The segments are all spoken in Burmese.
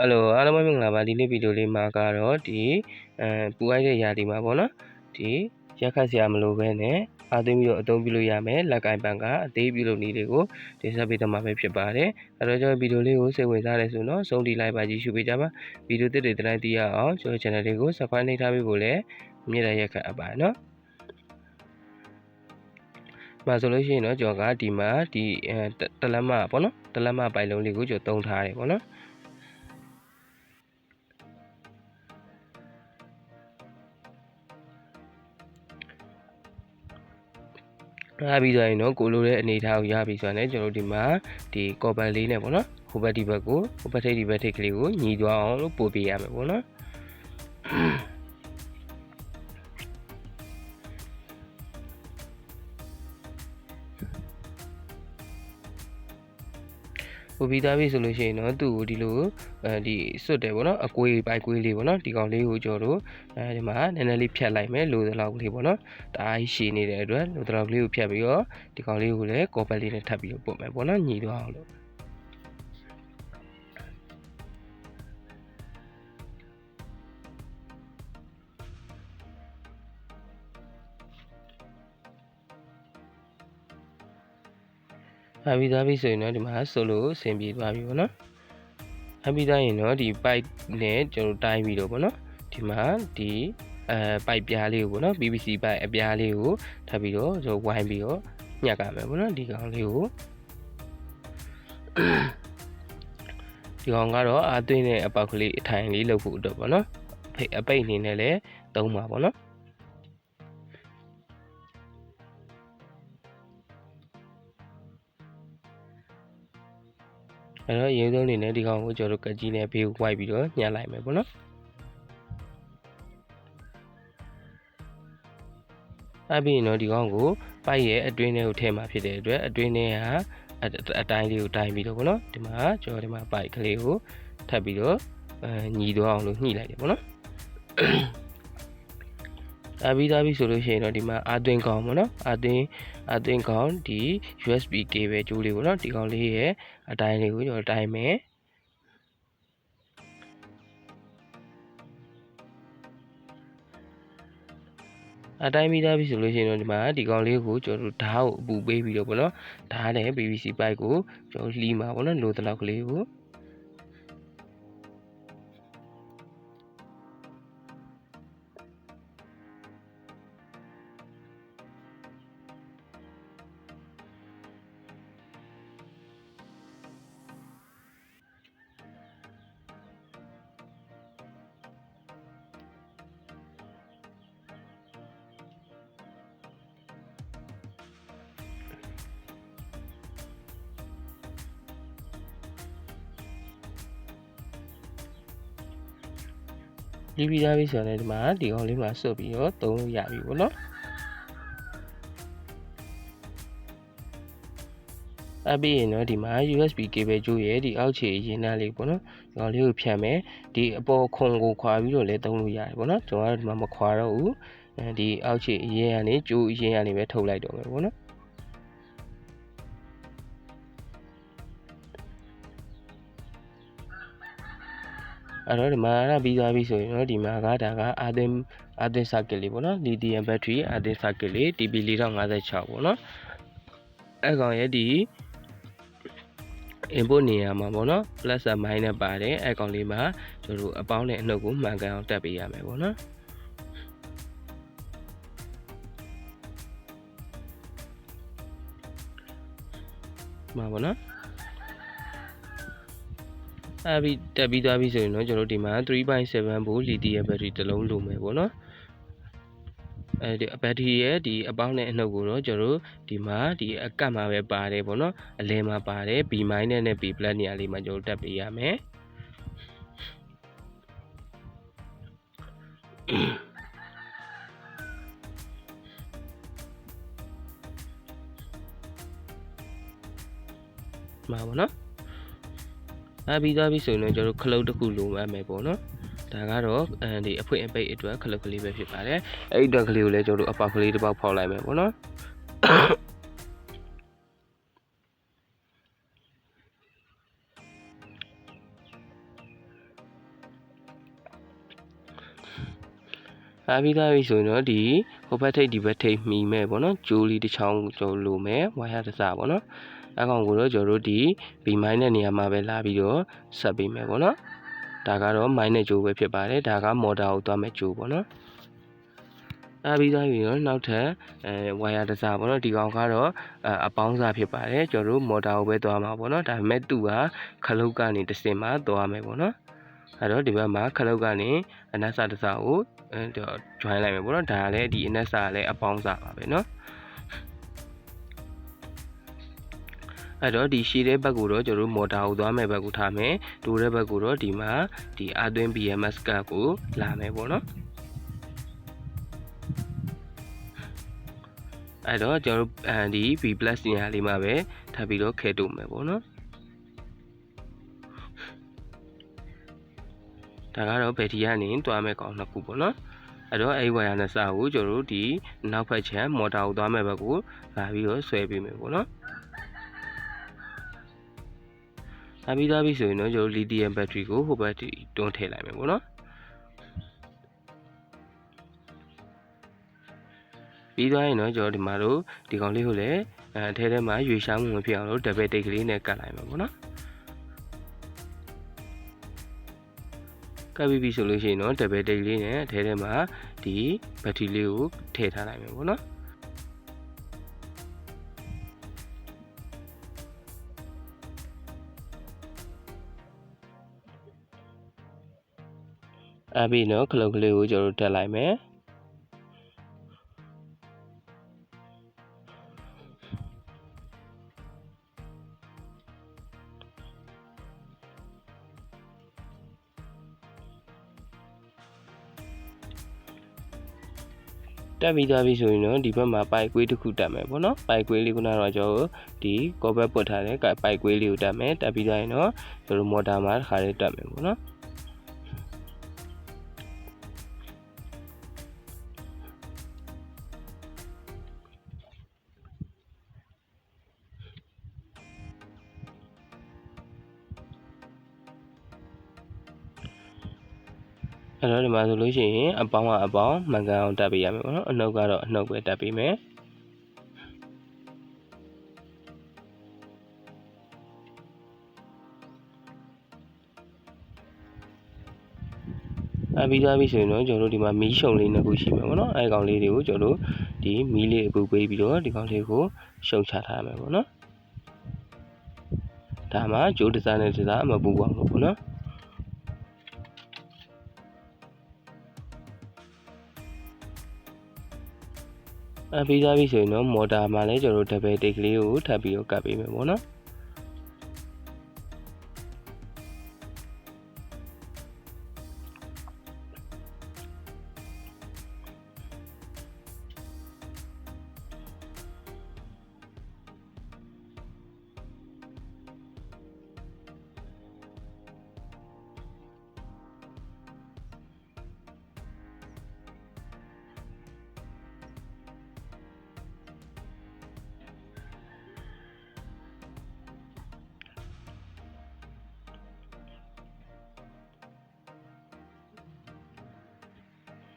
ဟယ်လိုအားလုံးပဲမင်္ဂလာပါဒီနေ့ဗီဒီယိုလေးမှာကတော့ဒီအဲပူအိုက်တဲ့ຢာဒီမှာပေါ့နော်ဒီရက်ခတ်စရာမလိုဘဲနဲ့အားသိမ်းပြီးတော့အသုံးပြုလို့ရမယ်လက်ကင်ပန်ကအသေးပြုလုပ်နည်းတွေကိုတင်ဆက်ပေးသွားမှာပဲဖြစ်ပါတယ်အဲ့တော့ကျွန်တော်ဗီဒီယိုလေးကိုစိတ်ဝင်စားတယ်ဆိုတော့ဆုံးထိလိုက်ပါကြည့်ရှုပေးကြပါဗီဒီယိုတစ်တွေတိုင်းသိရအောင်ကျွန်တော် channel လေးကို subscribe နှိပ်ထားပေးဖို့လည်းအမြဲတမ်းရက်ခတ်အပ်ပါနော်မှာဆိုလို့ရှိရင်တော့ကျွန်တော်ကဒီမှာဒီအဲတလက်မပေါ့နော်တလက်မပိုင်လုံးလေးကိုကျွန်တော်တုံးထားတယ်ပေါ့နော် ရပြီဆိုရင်တော့ကိုလိုတဲ့အနေအထားကိုရပြီဆိုရင်ကျွန်တော်တို့ဒီမှာဒီကော်ပန်လေးနဲ့ပေါ့နော်ဟိုဘက်ဒီဘက်ကိုဟိုဘက်ထိပ်ဒီဘက်ထိပ်ကလေးကိုညီသွားအောင်လို့ပို့ပေးရမယ်ပေါ့နော် ပို့ပြီးသားပြီဆိုလို့ရှိရင်တော့သူ့ကိုဒီလိုအဲဒီစွတ်တယ်ပေါ့နော်အကွေးပိုက်ကွေးလေးပေါ့နော်ဒီကောင်လေးကိုကျွန်တော်တို့အဲဒီမှာနည်းနည်းလေးဖြတ်လိုက်မယ်လိုသလောက်လေးပေါ့နော်ဒါအရှည်နေတဲ့အတွက်လိုသလောက်လေးကိုဖြတ်ပြီးတော့ဒီကောင်လေးကိုလည်းကော်ပတ်လေးနဲ့ထပ်ပြီးတော့ပို့မယ်ပေါ့နော်ညီသွားအောင်လို့ အပြီးသားပြီဆိုရင်တော့ဒီမှာဆိုလို့အဆင်ပြေသွားပြီပေါ့နော်အပြီးသားရင်တော့ဒီ pipe နဲ့ကျွန်တော်တိုင်းပြီးတော့ပေါ့နော်ဒီမှာဒီအဲပိုက်ပြားလေးကိုပေါ့နော် PVC ပိုက်အပြားလေးကိုထပ်ပြီးတော့ကျွန်တော်ဝိုင်းပြီးတော့ညှက်ကမယ်ပေါ့နော်ဒီကောင်လေးကိုဒီကောင်ကတော့အာသွင်းတဲ့အပေါက်ကလေးအထိုင်လေးလုပ်ဖို့အတွက်ပေါ့နော်ဖိတ်အပိတ်အနေနဲ့လည်းသုံးပါပေါ့နော် အဲ့တော့ရင်းဆုံးအနေနဲ့ဒီကောင်ကိုကျွန်တော်တို့ကကြီးနဲ့ဘေးကိုဝိုက်ပြီးတော့ညှက်လိုက်မယ်ပေါ့နော်အပြီးရင်တော့ဒီကောင်ကိုပိုက်ရဲ့အတွင်းထဲကိုထည့်မှာဖြစ်တဲ့အတွက်အတွင်းထဲကအတိုင်းလေးကိုတိုင်းပြီးတော့ဗောနော်ဒီမှာကျွန်တော်ဒီမှာပိုက်ကလေးကိုထပ်ပြီးတော့အဲညီသွားအောင်လို့ညှိလိုက်တယ်ဗောနော် အပြီးသားပြီဆိုလို့ရှိရင်တော့ဒီမှာအာသွင်းကောင်ဗောနော်အာသွင်းအာသွင်းကောင်ဒီ USB cable ကျိုးလေးဗောနော်ဒီကောင်လေးရဲ့အတိုင်းလေးကိုကျွန်တော်တိုင်းမယ်အတိုင်းမိသားပြီဆိုလို့ရှိရင်တော့ဒီမှာဒီကောင်လေးကိုကျွန်တော်တို့ဓာတ်ကိုအပူပေးပြီးတော့ဗောနော်ဓာတ်နဲ့ PVC ပိုက်ကိုကျွန်တော်လှီးမှာဗောနော်လိုတလောက်ကလေးကို လှီးပြီးသားပြီဆိုတော့ဒီမှာဒီကောင်လေးမှာစွတ်ပြီးတော့သုံးလို့ရပြီဗောနော်အပြီးရင်တော့ဒီမှာ USB cable ကျိုးရဲ့ဒီအောက်ခြေရင်းနှားလေးပေါ့နော်ဒီကောင်လေးကိုဖြတ်မယ်ဒီအပေါ်ခွန်ကိုခွာပြီးတော့လည်းသုံးလို့ရတယ်ပေါ့နော်ကျွန်တော်ကဒီမှာမခွာတော့ဘူးအဲဒီအောက်ခြေအရင်ကနေကျိုးအရင်ကနေပဲထုတ်လိုက်တော့မယ်ပေါ့နော် အဲ့တော့ဒီမှာရပြီးသွားပြီဆိုရင်တော့ဒီမှာကဒါကအာသင်အာသင် circuit လေးပေါ့နော် lithium battery အာသင် circuit လေး TP 4056ပေါ့နော်အဲ့ကောင်ရဲ့ဒီ input နေရာမှာပေါ့နော် plus နဲ့ minus နဲ့ပါတယ်အဲ့ကောင်လေးမှာကျွန်တော်တို့အပေါင်းနဲ့အနှုတ်ကိုမှန်ကန်အောင်တက်ပေးရမယ်ပေါ့နော်မှာပေါ့နော် အပြီးတက်ပြီးသွားပြီဆိုရင်တော့ကျွန်တော်တို့ဒီမှာ3.7 volt lithium battery တစ်လုံးလိုမယ်ပေါ့နော်အဲဒီဘက်ထရီရဲ့ဒီအပေါင်းနဲ့အနှုတ်ကိုတော့ကျွန်တော်တို့ဒီမှာဒီအကတ်မှာပဲပါတယ်ပေါ့နော်အလဲမှာပါတယ် B- နဲ့ B+ နေရာလေးမှာကျွန်တော်တက်ပေးရမယ်မှာပေါ့နော် အဲပြီးသွားပြီဆိုရင်တော့ကျွန်တော်ခလုတ်တစ်ခုလိုအပ်မယ်ပေါ့နော်ဒါကတော့အဲဒီအဖွင့်အပိတ်အတွက်ခလုတ်ကလေးပဲဖြစ်ပါတယ်အဲ့ဒီအတွက်ကလေးကိုလည်းကျွန်တော်အပေါက်ကလေးတစ်ပေါက်ဖောက်လိုက်မယ်ပေါ့နော်လာပြီးသားပြီဆိုရင်တော့ဒီဟိုဘက်ထိပ်ဒီဘက်ထိပ်မှီမဲ့ပေါ့နော်ဂျိုးလေးတစ်ချောင်းကျော်လိုမဲ့ဝါယာတစ်စပေါ့နော် အကောင်ကိုတော့ကျွန်တော်တို့ဒီ B မိုင်းတဲ့နေရာမှာပဲလာပြီးတော့ဆက်ပေးမယ်ပေါ့နော်ဒါကတော့မိုင်းနဲ့ဂျိုးပဲဖြစ်ပါတယ်ဒါကမော်တာကိုသွားမဲ့ဂျိုးပေါ့နော်အားပြီးသားပြီတော့နောက်ထပ်အဲဝါယာတစ်စားပေါ့နော်ဒီကောင်ကတော့အပေါင်းစားဖြစ်ပါတယ်ကျွန်တော်တို့မော်တာကိုပဲသွားမှာပေါ့နော်ဒါပေမဲ့သူ့ကခလုတ်ကနေတစ်စင်မှာသွားမယ်ပေါ့နော်အဲ့တော့ဒီဘက်မှာခလုတ်ကနေအနက်စာတစ်စားကိုအဲတော့ join လိုက်မယ်ပေါ့နော်ဒါကလည်းဒီအနက်စာကလည်းအပေါင်းစားပါပဲเအဲ့တော့ဒီရှည်တဲ့ဘက်ကိုတော့ကျွန်တော်တို့မော်တာကိုသွားမယ်ဘက်ကိုထားမယ်ဒိုတဲ့ဘက်ကိုတော့ဒီမှာဒီအာသွင်း BMS ကတ်ကိုလာမယ်ပေါ့နော်အဲ့တော့ကျွန်တော်တို့အဲဒီ B+ နေရာလေးမှာပဲထပ်ပြီးတော့ခဲတုံမယ်ပေါ့နော်ဒါကတော့ဘယ်တီကနေတွားမဲ့ကောင်နှစ်ခုပေါ့နော်အဲ့တော့အဲ့ဝါယာနဲ့စာကိုကျွန်တော်တို့ဒီနောက်ဖက်ချမ်းမော်တာကိုသွားမဲ့ဘက်ကိုလာပြီးတော့ဆွဲပေးမယ်ပေါ့နော် အပြီးသားပြီဆိုရင်တော့ကျွန်တော်လီသီယမ်ဘက်ထရီကိုဟိုဘက်တွန်းထည့်လိုက်မယ်ပေါ့နော်ပြီးသွားရင်တော့ကျွန်တော်ဒီမှာတို့ဒီကောင်လေးကိုလည်းအဲအထဲထဲမှာရွေရှားမှုမဖြစ်အောင်လို့ဒဘယ်တိတ်ကလေးနဲ့ကတ်လိုက်မှာပေါ့နော်ကပ်ပြီးပြီဆိုလို့ရှိရင်တော့ဒဘယ်တိတ်လေးနဲ့အထဲထဲမှာဒီဘက်ထရီလေးကိုထည့်ထားလိုက်မယ်ပေါ့နော် အပြီးတော့ခလုတ်ကလေးကိုကျွန်တော်တို့တက်လိုက်မယ်တက်ပြီးသားပြီဆိုရင်တော့ဒီဘက်မှာပိုက်ကွေးတစ်ခုတက်မယ်ပေါ့နော်ပိုက်ကွေးလေးကတော့ကျွန်တော်ဒီကောဘက်ပွတ်ထားတဲ့ပိုက်ကွေးလေးကိုတက်မယ်တက်ပြီးသားရင်တော့ကျွန်တော်မော်တာမှာတစ်ခါလေးတက်မယ်ပေါ့နော် အဲ့တော့ဒီမှာဆိုလို့ရှိရင်အပေါင်းကအပေါင်းမှန်ကန်အောင်တက်ပေးရမယ်ပေါ့နော်အနှုတ်ကတော့အနှုတ်ပဲတက်ပေးမယ်အပြီးသားပြီဆိုရင်တော့ကျွန်တော်တို့ဒီမှာမီးရှုံလေးနှစ်ခုရှိမှာပေါ့နော်အဲကောင်လေးတွေကိုကျွန်တော်တို့ဒီမီးလေးအပူပေးပြီးတော့ဒီကောင်လေးကိုရှုံချထားမယ်ပေါ့နော်ဒါမှဂျိုးဒီဇိုင်းနဲ့ဒီဇိုင်းမပူအောင်လို့ပေါ့နော် အပြီးသားပြီဆိုရင်တော့မော်တာမှာလည်းကျွန်တော်တို့ double take ကလေးကိုထပ်ပြီးတော့ကပ်ပေးမယ်ပေါ့နော်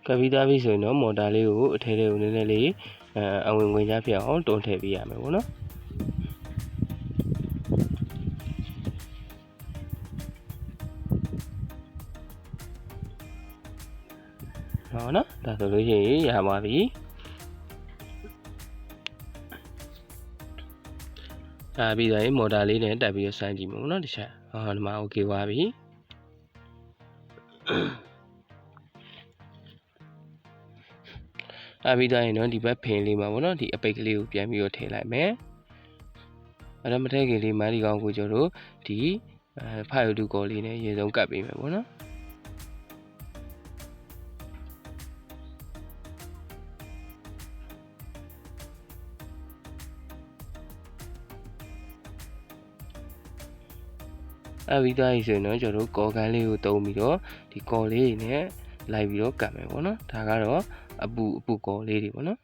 ကပ်ပြီးသားပြီဆိုရင်တော့မော်တာလေးကိုအထဲထဲကိုနည်းနည်းလေးအဝင်ဝင်ကြပြအောင်တွန်းထည့်ပေးရမယ်ပေါ့နော်နော်နော်ဒါဆိုလို့ရှိရင်ရပါပြီအာပြီးတော့မော်တာလေးနဲ့တက်ပြီးတော့ဆိုင်းကြည့်မယ်နော်တခြားဟောဒီမှာ okay ပါပြီ အပြီးသားရင်တော့ဒီဘက်ဖင်လေးမှာပေါ့နော်ဒီအပိတ်ကလေးကိုပြန်ပြီးတော့ထည့်လိုက်မယ်အဲ့တော့မထည့်ခင်လေးမဒီကောင်ကိုကျွန်တော်တို့ဒီအဲဖိုင်တူကောလေးနဲ့ရေစုံကတ်ပေးမယ်ပေါ့နော်အပြီးသားပြီဆိုရင်တော့ကျွန်တော်တို့ကော်ကန်လေးကိုတုံးပြီးတော့ဒီကော်လေးနဲ့လိုက်ပြီးတော့ကတ်မယ်ပေါ့နော်ဒါကတော့ အပူအပူကော်လေးတွေပေါ့နော်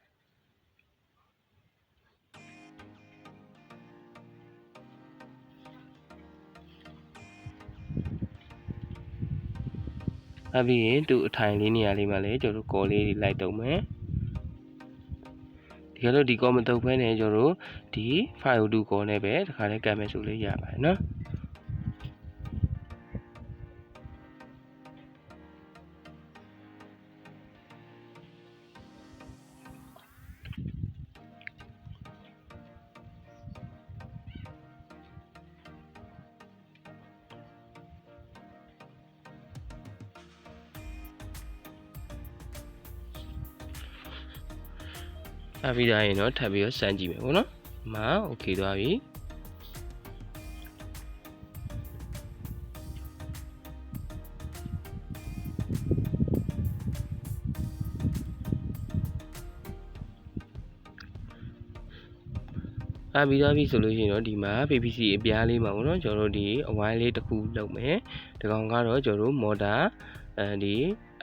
အပြီးရင်သူ့အထိုင်လေးနေရာလေးမှာလည်းကျွန်တော်တို့ကော်လေးတွေလိုက်တုံမယ်ဒီကလို့ဒီကော်မတုတ်ဖဲနဲ့ကျွန်တော်တို့ဒီ file 2ကော်နဲ့ပဲတခါလေးကတ်မယ်ဆိုလေးရပါတယ်နော် အပြီးသားရင်တော့ထပ်ပြီးတော့စမ်းကြည့်မယ်ပေါ့နော်ဒီမှာ okay သွားပြီအပြီးသားပြီဆိုလို့ရှိရင်တော့ဒီမှာ PPC အပြားလေးမှာပေါ့နော်ကျွန်တော်တို့ဒီအဝိုင်းလေးတစ်ခုလုပ်မယ်ဒီကောင်ကတော့ကျွန်တော်တို့ motor အဲဒီ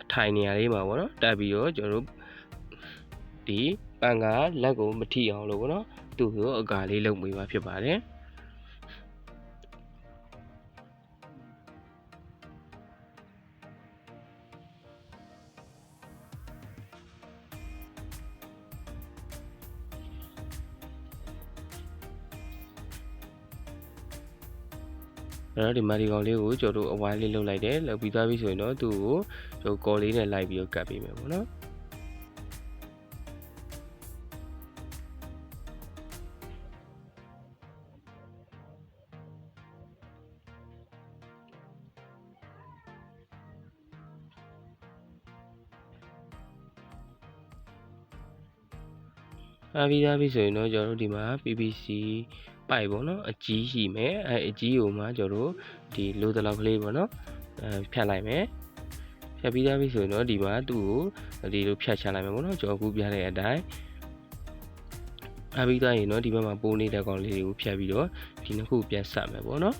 အထိုင်နေရာလေးမှာပေါ့နော်တက်ပြီးတော့ကျွန်တော်တို့ဒီ ပန်ကလက်ကိုမထိအောင်လို့ပေါ့နော်သူ့ကိုအကာလေးလုပ်ပေးပါဖြစ်ပါတယ်အဲ့တော့ဒီမာဒီကောင်လေးကိုကျွန်တော်တို့အဝိုင်းလေးလုပ်လိုက်တယ်လုပ်ပြီးသွားပြီဆိုရင်တော့သူ့ကိုကျွန်တော်ကော်လေးနဲ့လိုက်ပြီးတော့ကတ်ပေးမယ်ပေါ့နော် အားပြီးသားပြီဆိုရင်တော့ကျွန်တော်တို့ဒီမှာ PPC ပိုက်ပေါ့နော်အကြီးရှိမယ်အဲအကြီးကိုမှကျွန်တော်တို့ဒီလိုတလောက်ကလေးပေါ့နော်အဲဖြတ်လိုက်မယ်ဖြတ်ပြီးသားပြီဆိုရင်တော့ဒီမှာသူ့ကိုဒီလိုဖြတ်ချလိုက်မယ်ပေါ့နော်ကျွန်တော်အခုပြတဲ့အတိုင်းအားပြီးသားရင်တော့ဒီဘက်မှာပိုးနေတဲ့ကောင်လေးတွေကိုဖြတ်ပြီးတော့ဒီနှစ်ခုပြန်ဆက်မယ်ပေါ့နော်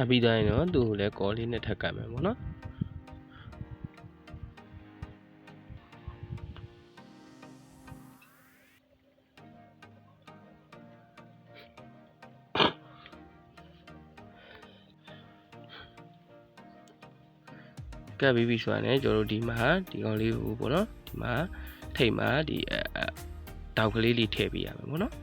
အပြီးတိုင်းတော့သူ့ကိုလည်းကော်လေးနဲ့ထပ်ကပ်မယ်ပေါ့နော်ကပ်ပြီးပြီဆိုတာနဲ့ကျွန်တော်တို့ဒီမှာဒီကောင်လေးကိုပေါ့နော်ဒီမှာထိတ်မှာဒီအဲတောက်ကလေးလေးထည့်ပေးရမယ်ပေါ့နော်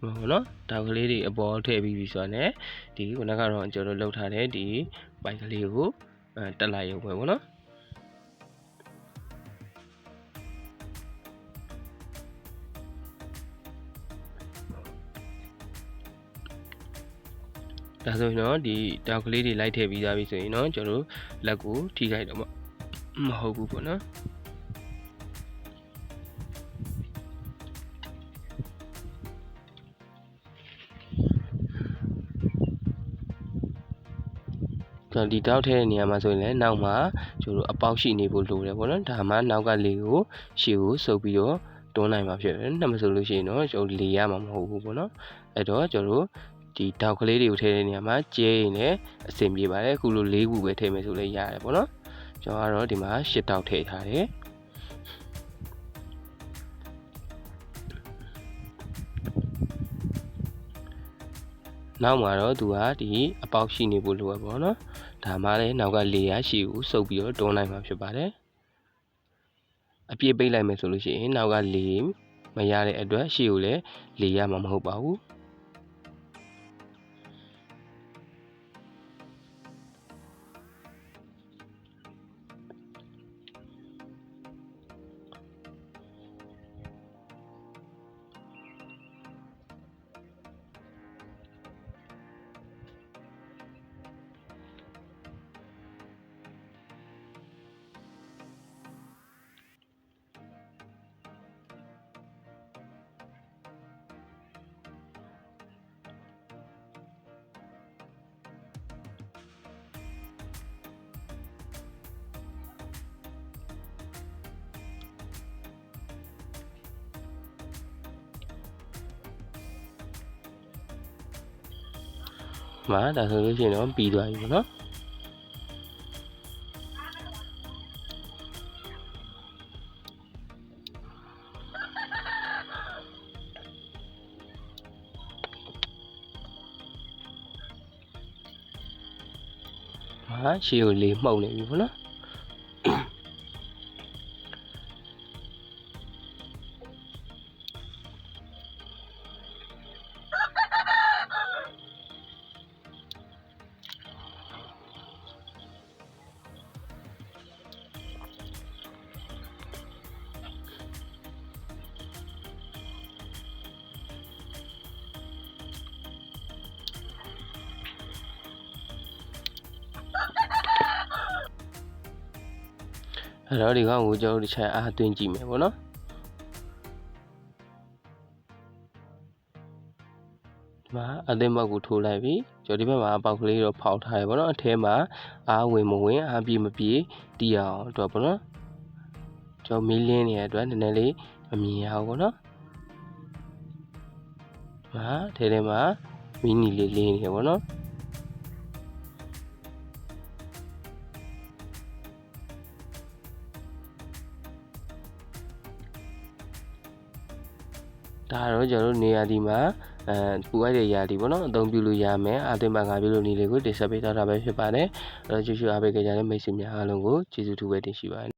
ဟုတ်နော်တောက်ကလေးတွေအပေါ်ထည့်ပြီးပြီဆိုတော့ ਨੇ ဒီခုနကတော့ကျွန်တော်တို့လောက်ထားတဲ့ဒီပိုက်ကလေးကိုအဲတက်လိုက်ရုံပဲပေါ့နော်ဒါဆိုရင်တော့ဒီတောက်ကလေးတွေလိုက်ထည့်ပြီးသားပြီဆိုရင်တော့ကျွန်တော်တို့လက်ကိုထိခိုက်တော့မဟုတ်ဘူးပေါ့နော် န်တော်ဒီတောက်ထဲတဲ့နေရာမှာဆိုရင်လည်းနောက်မှာကျွန်တော်တို့အပေါက်ရှိနေဖို့လိုတယ်ပေါ့နော်ဒါမှနောက်ကလေကိုရှေ့ကိုစုပ်ပြီးတော့တွန်းနိုင်မှာဖြစ်တယ်နှစ်မဆိုလို့ရှိရင်တော့ကျွန်တော်လေရမှာမဟုတ်ဘူးပေါ့နော်အဲ့တော့ကျွန်တော်တို့ဒီတောက်ကလေးတွေကိုထည့်တဲ့နေရာမှာကျဲရင်လည်းအဆင်ပြေပါတယ်အခုလို၄ခုပဲထည့်မယ်ဆိုလည်းရတယ်ပေါ့နော်ကျွန်တော်ကတော့ဒီမှာ၈တောက်ထည့်ထားတယ်နောက်မှာတော့သူကဒီအပေါက်ရှိနေဖို့လိုရပါတော့เนาะ ဒါမှလည်းနောက်ကလေရရှိကိုစုပ်ပြီးတော့တွန်းနိုင်မှာဖြစ်ပါတယ်အပြည့်ပိတ်လိုက်မယ်ဆိုလို့ရှိရင်နောက်ကလေမရတဲ့အတွက်ရှေ့ကိုလည်းလေရမှာမဟုတ်ပါဘူး ဒီမှာဒါဆိုလို့ရှိရင်တော့ပြီးသွားပြီပေါ့နော်ဟာရှေ့ကိုလေးမှုတ်နေ အဲ့တော့ဒီကောင်ကိုကျွန်တော်တို့တစ်ချက်အားသွင်းကြည့်မယ်ပေါ့နော်ဒီမှာအသိမောက်ကိုထိုးလိုက်ပြီကျွန်တော်ဒီဘက်မှာပေါက်ကလေးတော့ဖောက်ထားရပေါ့နော်အထဲမှာအားဝင်မဝင်အားပြည့်မပြည့်တီးအောင်အတွက်ပေါ့နော်ကျွန်တော်မီးလင်းနေတဲ့အတွက်နည်းနည်းလေးမမြင်ရဘူးပေါ့နော်ဒီမှာထဲထဲမှာမီနီလေးလင်းနေတယ်ပေါ့နော် ဒါတော့ကျွန်တော်တို့နေရာဒီမှာအဲပူအိုက်တဲ့ຢာဒီပေါ့နော်အသုံးပြုလို့ရမယ်အာသွင်းပါငါပြုလို့နေလေးကိုတင်ဆက်ပေးတော့တာပဲဖြစ်ပါတယ်အဲ့တော့ကျေးဇူးအားပေးကြတဲ့မိတ်ဆွေများအားလုံးကိုကျေးဇူးထူးပဲတင်ရှိပါတယ်